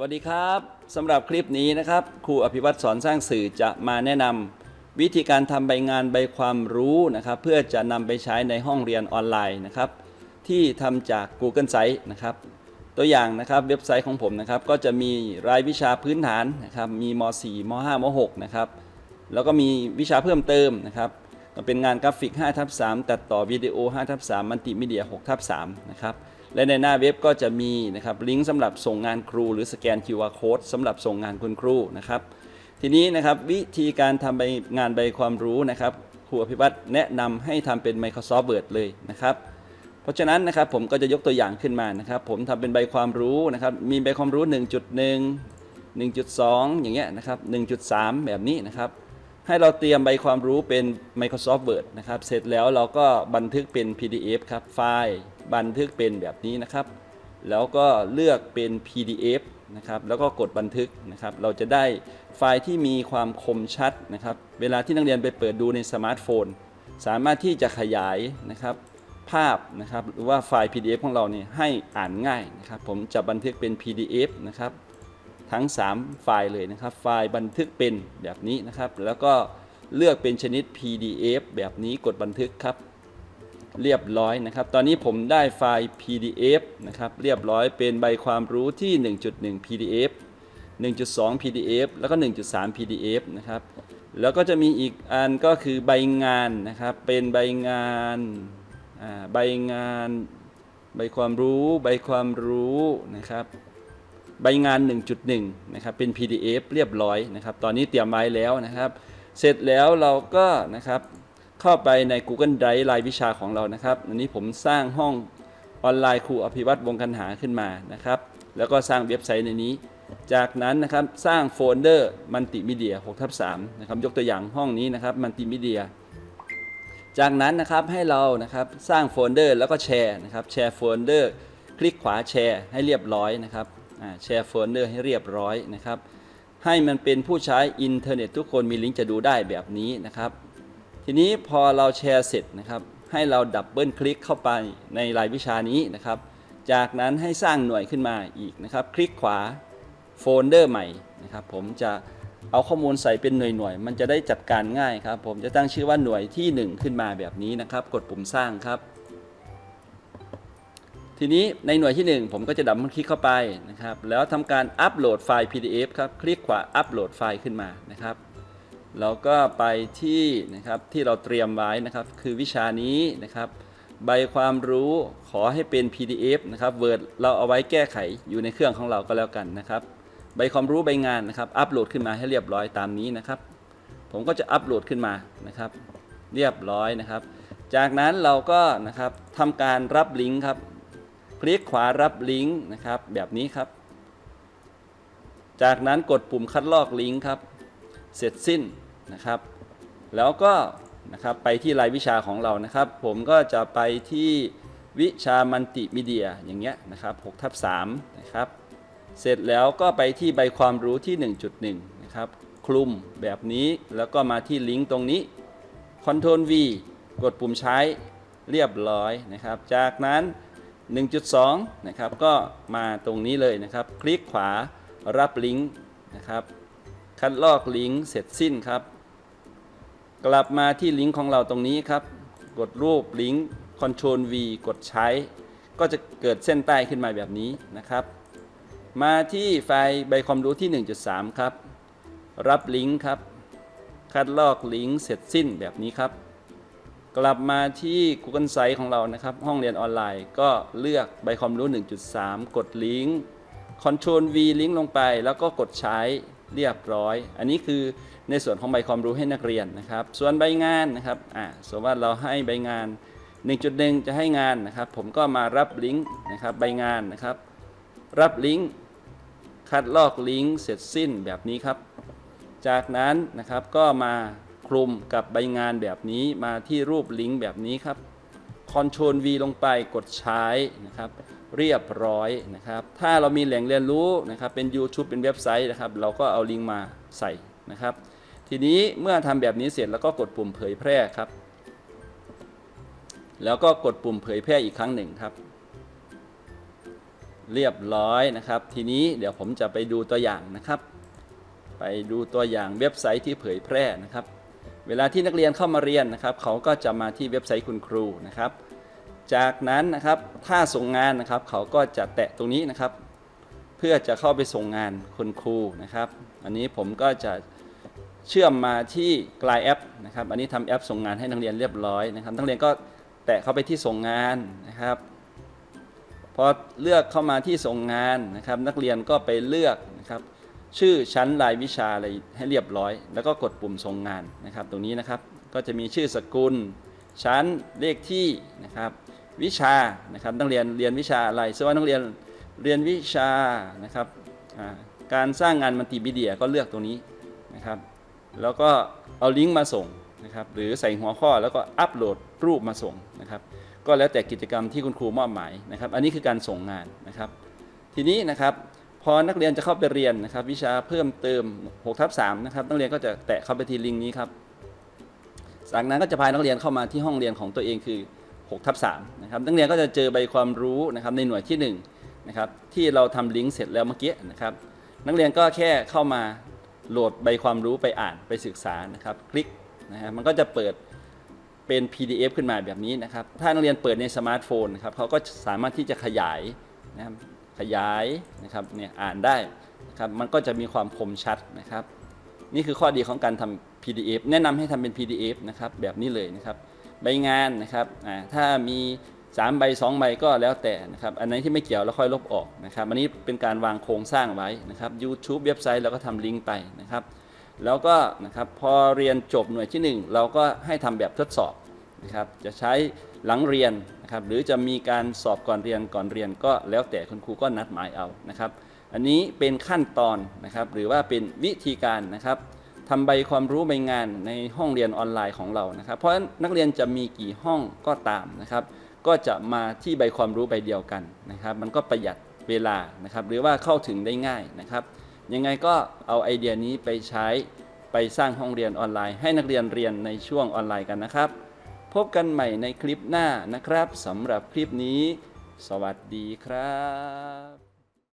วัสดีครับสำหรับคลิปนี้นะครับ ครูอภิวัตรสอนสร้างสื่อจะมาแนะนำวิธีการทำใบงานใบความรู้นะครับ เพื่อจะนำไปใช้ในห้องเรียนออนไลน์นะครับ ที่ทำจาก Google Site นะครับ ตัวอย่างนะครับเว็บไซต์ของผมนะครับ ก็จะมีรายวิชาพื้นฐานนะครับมีม .4 ม .5 ม .6 นะครับ แล้วก็มีวิชาเพิ่มเติมนะครับเป็นงานกราฟิก5ทับ3ตัดต่อวิดีโอ5ทับ3มัลติมีเดีย6ทับ3นะครับ และในหน้าเว็บก็จะมีนะครับลิงก์สำหรับส่งงานครูหรือสแกน QR Code สำหรับส่งงานคุณครูนะครับ ทีนี้นะครับวิธีการทำใบงานใบความรู้นะครับครูอภิวัตรแนะนำให้ทำเป็น Microsoft Word เลยนะครับ เพราะฉะนั้นนะครับผมก็จะยกตัวอย่างขึ้นมานะครับ ผมทำเป็นใบความรู้นะครับ มีใบความรู้ 1.1 1.2 อย่างเงี้ยนะครับ 1.3 แบบนี้นะครับ ให้เราเตรียมใบความรู้เป็น Microsoft Word นะครับ เสร็จแล้วเราก็บันทึกเป็น PDF ครับไฟล์ บันทึกเป็นแบบนี้นะครับ แล้วก็เลือกเป็น PDF นะครับ แล้วก็กดบันทึกนะครับ เราจะได้ไฟล์ที่มีความคมชัดนะครับ เวลาที่นักเรียนไปเปิดดูในสมาร์ทโฟน สามารถที่จะขยายนะครับภาพนะครับ หรือว่าไฟล์ PDF ของเราเนี่ยให้อ่านง่ายนะครับ ผมจะบันทึกเป็น PDF นะครับ ทั้ง 3 ไฟล์เลยนะครับ ไฟล์บันทึกเป็นแบบนี้นะครับ แล้วก็เลือกเป็นชนิด PDF แบบนี้กดบันทึกครับ เรียบร้อยนะครับ ตอนนี้ผมได้ไฟล์ PDF นะครับ เรียบร้อยเป็นใบความรู้ที่ 1.1 PDF 1.2 PDF แล้วก็ 1.3 PDF นะครับ แล้วก็จะมีอีกอันก็คือใบงานนะครับ เป็นใบงานอ่าใบงานใบความรู้ ใบความรู้นะครับ ใบงาน 1.1 นะครับ เป็น PDF เรียบร้อยนะครับ ตอนนี้เตรียมไว้แล้วนะครับ เสร็จแล้วเราก็นะครับ เข้าไปใน Google Drive รายวิชาของเรานะครับอันนี้ผมสร้างห้องออนไลน์ครูอภิวัตรวงคันหาขึ้นมานะครับ แล้วก็สร้างเว็บไซต์ในนี้ จากนั้นนะครับสร้างโฟลเดอร์มัลติมีเดีย6ทับ3นะครับยกตัวอย่างห้องนี้นะครับมัลติมีเดีย จากนั้นนะครับให้เรานะครับสร้างโฟลเดอร์แล้วก็แชร์นะครับแชร์โฟลเดอร์คลิกขวาแชร์ให้เรียบร้อยนะครับแชร์โฟลเดอร์ให้เรียบร้อยนะครับให้มันเป็นผู้ใช้อินเทอร์เน็ตทุกคนมีลิงก์จะดูได้แบบนี้นะครับ ทีนี้พอเราแชร์เสร็จนะครับ ให้เราดับเบิลคลิกเข้าไปในรายวิชานี้นะครับ จากนั้นให้สร้างหน่วยขึ้นมาอีกนะครับ คลิกขวาโฟลเดอร์ใหม่นะครับ ผมจะเอาข้อมูลใส่เป็นหน่วยหน่วยๆมันจะได้จัดการง่ายครับ ผมจะตั้งชื่อว่าหน่วยที่ 1 ขึ้นมาแบบนี้นะครับ กดปุ่มสร้างครับ ทีนี้ในหน่วยที่ 1 ผมก็จะดับเบิลคลิกเข้าไปนะครับ แล้วทำการอัปโหลดไฟล์ PDF ครับ คลิกขวาอัปโหลดไฟล์ขึ้นมานะครับ เราก็ไปที่นะครับที่เราเตรียมไว้นะครับคือวิชานี้นะครับใบความรู้ขอให้เป็น PDF นะครับ Word เราเอาไว้แก้ไขอยู่ในเครื่องของเราก็แล้วกันนะครับ ใบความรู้ใบงานนะครับ อัปโหลดขึ้นมาให้เรียบร้อยตามนี้นะครับ ผมก็จะอัปโหลดขึ้นมานะครับ เรียบร้อยนะครับ จากนั้นเราก็นะครับทำการรับลิงก์ครับคลิกขวารับลิงก์นะครับแบบนี้ครับ จากนั้นกดปุ่มคัดลอกลิงก์ครับ เสร็จสิ้น นะครับ แล้วก็นะครับไปที่รายวิชาของเรานะครับ ผมก็จะไปที่วิชามัลติมีเดียอย่างเงี้ยนะครับ6ทับ3นะครับเสร็จแล้วก็ไปที่ใบความรู้ที่ 1.1 นะครับ คลุมแบบนี้แล้วก็มาที่ลิงก์ตรงนี้ Ctrl V กดปุ่มใช้เรียบร้อยนะครับ จากนั้น 1.2 นะครับ ก็มาตรงนี้เลยนะครับ คลิกขวารับลิงก์นะครับ คัดลอกลิงก์เสร็จสิ้นครับ กลับมาที่ลิงก์ของเราตรงนี้ครับ กดรูปลิงก์ Ctrl V กดใช้ ก็จะเกิดเส้นใต้ขึ้นมาแบบนี้นะครับ มาที่ไฟล์ใบความรู้ที่ 1.3 ครับ รับลิงก์ครับ คัดลอกลิงก์เสร็จสิ้นแบบนี้ครับ กลับมาที่ Google Site ของเรานะครับ ห้องเรียนออนไลน์ ก็เลือกใบความรู้ 1.3 กดลิงก์ Ctrl V ลิงก์ลงไป แล้วก็กดใช้เรียบร้อย อันนี้คือ ในส่วนของใบความรู้ให้นักเรียนนะครับ ส่วนใบงานนะครับอ่าสมมติว่าเราให้ใบงาน 1.1 จะให้งานนะครับ ผมก็มารับลิงก์นะครับใบงานนะครับ รับลิงก์คัดลอกลิงก์เสร็จสิ้นแบบนี้ครับ จากนั้นนะครับก็มาคลุมกับใบงานแบบนี้มาที่รูปลิงก์แบบนี้ครับ Ctrl V ลงไปกดใช้นะครับ เรียบร้อยนะครับ ถ้าเรามีแหล่งเรียนรู้นะครับเป็น YouTube เป็นเว็บไซต์นะครับ เราก็เอาลิงก์มาใส่นะครับ ทีนี้เมื่อทำแบบนี้เสร็จแล้วก็กดปุ่มเผยแพร่ครับ แล้วก็กดปุ่มเผยแพร่อีกครั้งหนึ่งครับ เรียบร้อยนะครับ ทีนี้เดี๋ยวผมจะไปดูตัวอย่างนะครับ ไปดูตัวอย่างเว็บไซต์ที่เผยแพร่นะครับ เวลาที่นักเรียนเข้ามาเรียนนะครับ เขาก็จะมาที่เว็บไซต์คุณครูนะครับ จากนั้นนะครับถ้าส่งงานนะครับ เขาก็จะแตะตรงนี้นะครับ เพื่อจะเข้าไปส่งงานคุณครูนะครับ อันนี้ผมก็จะ เชื่อมมาที่กลายแอปนะครับอันนี้ทำแอปส่งงานให้นักเรียนเรียบร้อยนะครับนักเรียนก็แตะเข้าไปที่ส่งงานนะครับพอเลือกเข้ามาที่ส่งงานนะครับ นักเรียนก็ไปเลือกนะครับ ชื่อชั้นรายวิชาอะไรให้เรียบร้อย แล้วก็กดปุ่มส่งงานนะครับ ตรงนี้นะครับก็จะมีชื่อสกุล ชั้นเลขที่นะครับ วิชานะครับนักเรียนเรียนวิชาอะไรสมมติว่านักเรียนเรียนวิชานะครับการสร้างงานมัลติมีเดียก็เลือกตรงนี้นะครับ แล้วก็เอาลิงก์มาส่งนะครับหรือใส่หัวข้อแล้วก็อัปโหลดรูปมาส่งนะครับ ก็แล้วแต่กิจกรรมที่คุณครูมอบหมายนะครับ อันนี้คือการส่งงานนะครับ ทีนี้นะครับพอนักเรียนจะเข้าไปเรียนนะครับ วิชาเพิ่มเติม6ทับ3นะครับนักเรียนก็จะแตะเข้าไปที่ลิงก์นี้ครับจากนั้นก็จะพานักเรียนเข้ามาที่ห้องเรียนของตัวเองคือ6ทับ3นะครับนักเรียนก็จะเจอใบความรู้นะครับในหน่วยที่1นะครับที่เราทำลิงก์เสร็จแล้วเมื่อกี้นะครับนักเรียนก็แค่เข้ามา โหลดใบความรู้ไปอ่านไปศึกษานะครับคลิกนะฮะมันก็จะเปิดเป็น PDF ขึ้นมาแบบนี้นะครับ ถ้านักเรียนเปิดในสมาร์ทโฟนนะครับเขาก็สามารถที่จะขยายนะครับขยายนะครับเนี่ยอ่านได้นะครับมันก็จะมีความคมชัดนะครับ นี่คือข้อดีของการทำ PDF แนะนำให้ทำเป็น PDF นะครับแบบนี้เลยนะครับใบงานนะครับถ้ามี 3ใบ2ใบก็แล้วแต่นะครับ อันไหนที่ไม่เกี่ยวเราค่อยลบออกนะครับ อันนี้เป็นการวางโครงสร้างไว้นะครับ YouTube เว็บไซต์เราก็ทำลิงก์ไปนะครับ แล้วก็นะครับพอเรียนจบหน่วยที่ 1 เราก็ให้ทำแบบทดสอบนะครับ จะใช้หลังเรียนนะครับ หรือจะมีการสอบก่อนเรียนก่อนเรียนก็แล้วแต่คุณครูก็นัดหมายเอานะครับ อันนี้เป็นขั้นตอนนะครับ หรือว่าเป็นวิธีการนะครับทำใบความรู้ใบงานในห้องเรียนออนไลน์ของเรานะครับ เพราะนักเรียนจะมีกี่ห้องก็ตามนะครับ ก็จะมาที่ใบความรู้ใบเดียวกันนะครับ มันก็ประหยัดเวลานะครับ หรือว่าเข้าถึงได้ง่ายนะครับ ยังไงก็เอาไอเดียนี้ไปใช้ไปสร้างห้องเรียนออนไลน์ ให้นักเรียนเรียนในช่วงออนไลน์กันนะครับ พบกันใหม่ในคลิปหน้านะครับสำหรับคลิปนี้ สวัสดีครับ